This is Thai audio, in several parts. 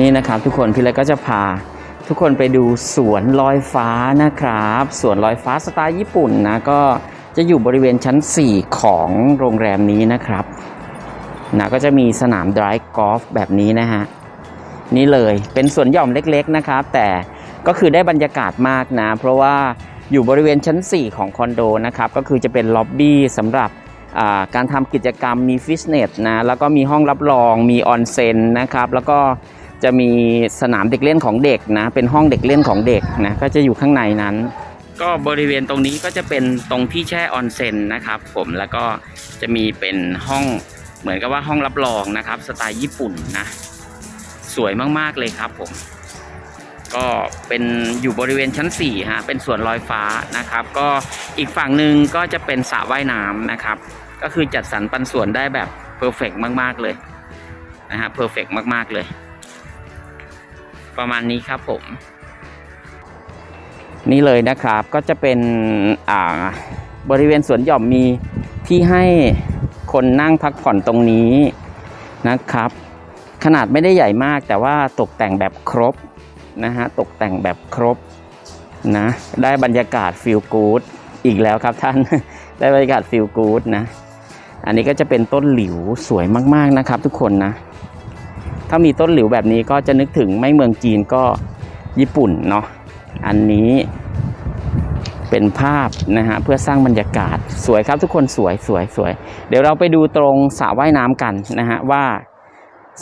นี่นะครับทุกคนพี่เล็กก็จะพาทุกคนไปดูสวนลอยฟ้านะครับสวนลอยฟ้าสไตล์ญี่ปุ่นนะก็จะอยู่บริเวณชั้น 4 ของโรงแรมนี้นะครับนะก็จะมีสนามดรายกอล์ฟแบบนี้นะฮะนี่เลยเป็นสวนหย่อมเล็กๆนะครับ แต่ก็คือได้บรรยากาศมากนะ เพราะว่าอยู่บริเวณชั้น 4 ของคอนโดนะครับ ก็คือจะเป็นล็อบบี้สำหรับาการทำกิจกรรมมีฟิตเนสนะแล้วก็มีห้องรับรองมีออนเซ็นนะครับ แล้วก็ จะมีสนามเด็กเล่นของเด็กนะ เป็นห้องเด็กเล่นของเด็กนะก็จะอยู่ข้างในนั้น ก็บริเวณตรงนี้ก็จะเป็นตรงที่แช่ออนเซ็นนะครับ ผมแล้วก็จะมีเป็นห้องเหมือนกับว่าห้องรับรองนะครับ สไตล์ญี่ปุ่นนะสวยมากๆเลยครับผม ก็เป็นอยู่บริเวณชั้น4ฮะเป็นสวนลอยฟ้านะครับ ก็อีกฝั่งหนึ่งก็จะเป็นสระว่ายน้ำนะครับ ก็คือจัดสรรปันส่วนได้แบบเพอร์เฟกมาก ๆ เลยนะฮะเพอร์เฟกมาก ๆ เลย ประมาณนี้ครับผม นี่เลยนะครับก็จะเป็นอ่าบริเวณสวนหย่อมมีที่ให้คนนั่งพักผ่อนตรงนี้นะครับ ขนาดไม่ได้ใหญ่มากแต่ว่าตกแต่งแบบครบนะฮะตกแต่งแบบครบนะได้บรรยากาศฟิลกู๊ดอีกแล้วครับท่านได้บรรยากาศฟิลกู๊ดนะ อันนี้ก็จะเป็นต้นหลิวสวยมาก ๆนะครับทุกคนนะ ถ้ามีต้นหลิวแบบนี้ก็จะนึกถึงไม่เมืองจีนก็ญี่ปุ่นเนาะอันนี้เป็นภาพนะฮะเพื่อสร้างบรรยากาศสวยครับทุกคนสวยสวยสวย เดี๋ยวเราไปดูตรงสระว่ายน้ำกันนะฮะว่า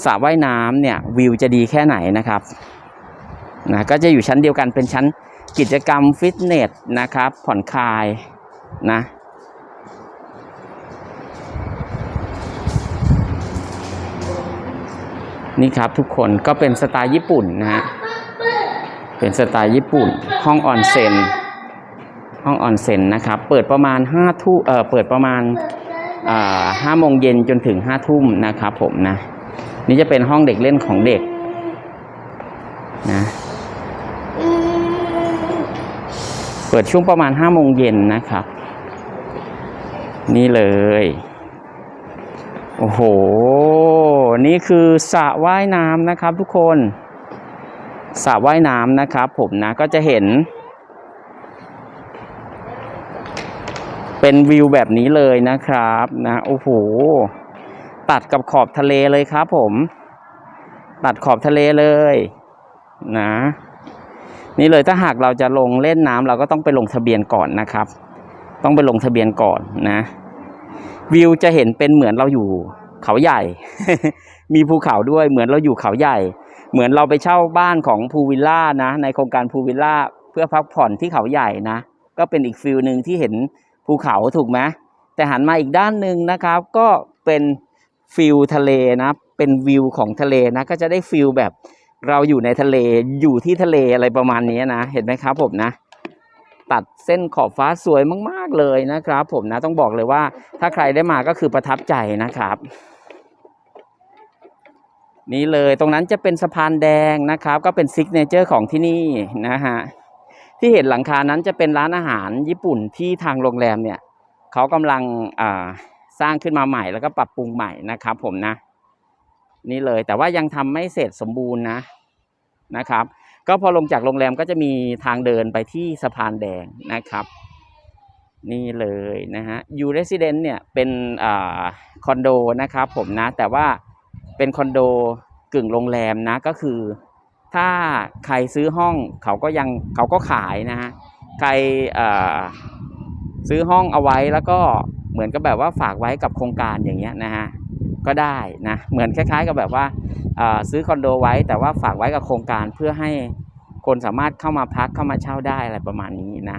สระว่ายน้ำเนี่ยวิวจะดีแค่ไหนนะครับนะก็จะอยู่ชั้นเดียวกันเป็นชั้นกิจกรรมฟิตเนสนะครับผ่อนคลายนะ นี่ครับทุกคนก็เป็นสไตล์ญี่ปุ่นนะฮะเป็นสไตล์ญี่ปุ่น ห้องออนเซ็นห้องออนเซ็นนะครับ เปิดประมาณห้าทุ่มเอ่อเปิดประมาณห้าโมงเย็นจนถึงห้าทุ่มนะครับผมนะ นี่จะเป็นห้องเด็กเล่นของเด็กนะเปิดช่วงประมาณห้าโมงเย็นนะครับ นี่เลย โอ้โห นี่คือสระว่ายน้ำนะครับทุกคนสระว่ายน้ำนะครับ ผมนะก็จะเห็น เป็นวิวแบบนี้เลยนะครับนะโอ้โหตัดกับขอบทะเลเลยครับ ผม ตัดขอบทะเลเลยนะ นี่เลยถ้าหากเราจะลงเล่นน้ำเราก็ต้องไปลงทะเบียนก่อนนะครับ ต้องไปลงทะเบียนก่อนนะ วิวจะเห็นเป็นเหมือนเราอยู่เขาใหญ่ มีภูเขาด้วยเหมือนเราอยู่เขาใหญ่ เหมือนเราไปเช่าบ้านของภูวิลล่านะ ในโครงการภูวิลล่าเพื่อพักผ่อนที่เขาใหญ่นะ ก็เป็นอีกฟิลหนึ่งที่เห็นภูเขาถูกไหมแต่หันมาอีกด้านหนึ่งนะครับ ก็เป็นฟิลทะเลนะ เป็นวิวของทะเลนะ ก็จะได้ฟิลแบบเราอยู่ในทะเลอยู่ที่ทะเลอะไรประมาณนี้นะ เห็นไหมครับผมนะ ตัดเส้นขอบฟ้าสวยมาก ๆ เลยนะครับ ผมนะต้องบอกเลยว่า ถ้าใครได้มาก็คือประทับใจนะครับ นี่เลยตรงนั้นจะเป็นสะพานแดงนะครับ ก็เป็นซิกเนเจอร์ของที่นี่นะฮะที่เห็นหลังคานั้นจะเป็นร้านอาหารญี่ปุ่นที่ทางโรงแรมเนี่ยเขากำลังสร้างขึ้นมาใหม่แล้วก็ปรับปรุงใหม่นะครับ ผมนะ นี่เลยแต่ว่ายังทำไม่เสร็จสมบูรณ์นะนะครับ ก็พอลงจากโรงแรมก็จะมีทางเดินไปที่สะพานแดงนะครับ นี่เลยนะฮะยูเรส i เดนเนี่ยเป็นอคอนโดนะครับผมนะแต่ว่าเป็นคอนโดกึ่งโรงแรมนะก็คือถ้าใครซื้อห้องเขาก็ยังเขาก็ขายนะฮะใครซื้อห้องเอาไว้แล้วก็เหมือนกับแบบว่าฝากไว้กับโครงการอย่างเงี้ยนะฮะ ก็ได้นะเหมือนคล้ายๆ กับแบบว่าซื้อคอนโดไว้ แต่ว่าฝากไว้กับโครงการเพื่อให้คนสามารถเข้ามาพักเข้ามาเช่าได้อะไรประมาณนี้นะ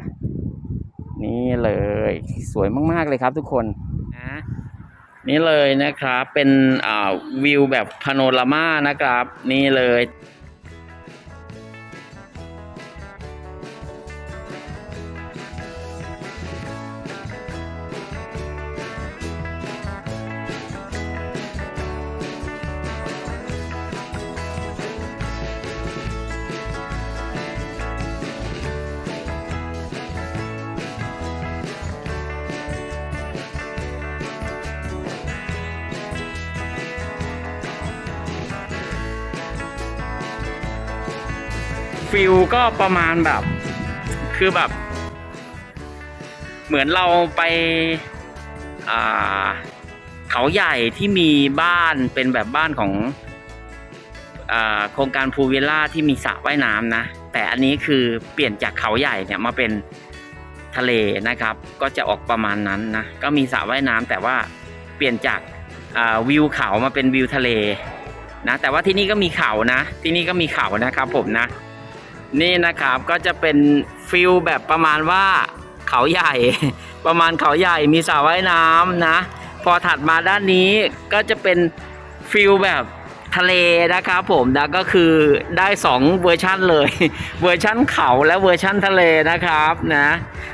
นี่เลยสวยมากๆเลยครับทุกคนนะนี่เลยนะครับเป็นวิวแบบพาโนรามานะครับ นี่เลย ฟิลก็ประมาณแบบ คือแบบ เหมือนเราไปเขาใหญ่ที่มีบ้านเป็นแบบบ้านของอโครงการพูลวิลล่าที่มีสระว่ายน้ำนะ แต่อันนี้คือเปลี่ยนจากเขาใหญ่เนี่ยมาเป็นทะเลนะครับ ก็จะออกประมาณนั้นนะ ก็มีสระว่ายน้ำแต่ว่าเปลี่ยนจากวิวเขามาเป็นวิวทะเลนะแต่ว่าที่นี่ก็มีเขานะ ที่นี่ก็มีเขานะครับผมนะ นี่นะครับก็จะเป็นฟิลแบบประมาณว่าเขาใหญ่ ประมาณเขาใหญ่มีสระว่ายน้ำนะ พอถัดมาด้านนี้ก็จะเป็นฟิลแบบทะเลนะครับผมนะก็คือได้ 2 เวอร์ชั่นเลย เวอร์ชั่นเขาและเวอร์ชั่นทะเลนะครับนะ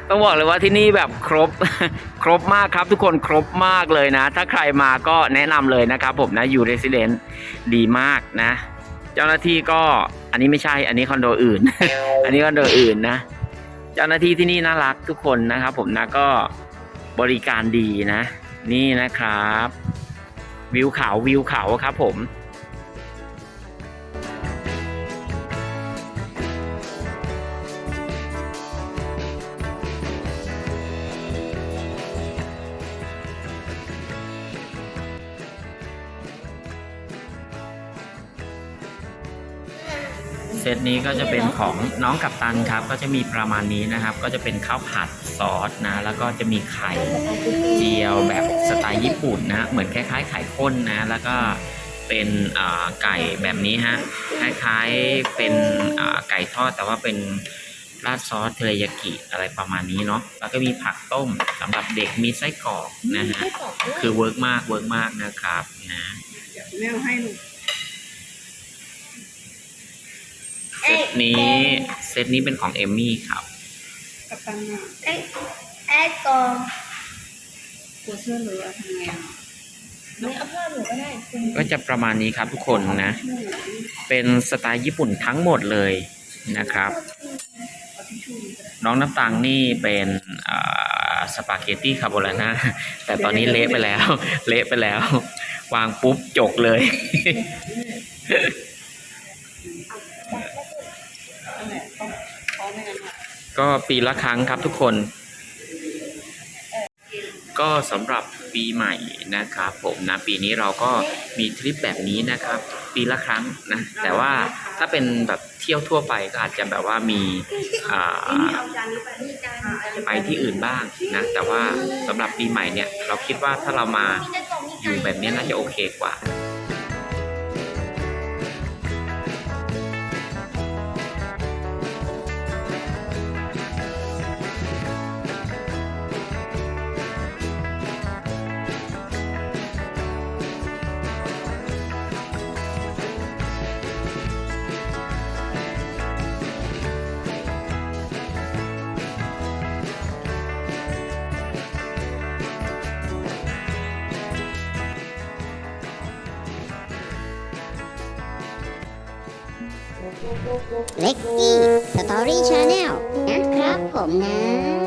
ต้องบอกเลยว่าที่นี่แบบครบครบมากครับทุกคนครบมากเลยนะ ถ้าใครมาก็แนะนำเลยนะครับผมนะอยู่เรสซิเดนต์ดีมากนะ เจ้าหน้าที่ก็ นนี้ไม่ใช่ อันนี้คอนโดอื่น อันนี้คอนโดอื่นนะ เจ้าหน้าที่ที่นี่น่ารักทุกคนนะครับ ผมนะก็บริการดีนะ นี่นะครับ วิวเขาวิวเขาครับผม ซตนี้ก็จะเป็นของน้องกัปตันครับ ก็จะมีประมาณนี้นะครับ ก็จะเป็นข้าวผัดซอสนะ แล้วก็จะมีไข่เจียวแบบสไตล์ญี่ปุ่นนะ เหมือนคล้ายๆไข่ข้นนะ แล้วก็เป็นไก่แบบนี้ฮะ คล้ายๆเป็นไก่ทอดแต่ว่าเป็นราดซอสเทรยากิอะไรประมาณนี้เนาะ แล้วก็มีผักต้มสำหรับเด็กมีไส้กรอกนะฮะ คือเวิร์กมากเวิร์กมากนะครับนะแม่เอาให้ลูก เซตนี้เซตนี้เป็นของเอมมี่ครับกับตันมาไอ้ไอ้กองกลัวเสื้อเหลือทำไงอะไม่เอาผ้าหนูก็ได้คุณก็จะประมาณนี้ครับทุกคนนะ เป็นสไตล์ญี่ปุ่นทั้งหมดเลยนะครับ น้องน้ำตังนี่เป็นอ่าสปาเกตตี้คาโบนาน่าแต่ตอนนี้เละไปแล้ว เละไปแล้ว วางปุ๊บจกเลย นั่นแหละต้องเขาไม่งั้นอะ ก็ปีละครั้งครับทุกคน ก็สำหรับปีใหม่นะครับผมนะปีนี้เราก็มีทริปแบบนี้นะครับ ปีละครั้งนะแต่ว่าถ้าเป็นแบบเที่ยวทั่วไปก็อาจจะแบบว่ามีอ่าไปที่อื่นบ้างนะแต่ว่าสำหรับปีใหม่เนี่ยเราคิดว่าถ้าเรามาอยู่แบบนี้น่าจะโอเคกว่า เล็กกี้สตอรี่ชาแนลนะครับผมนะ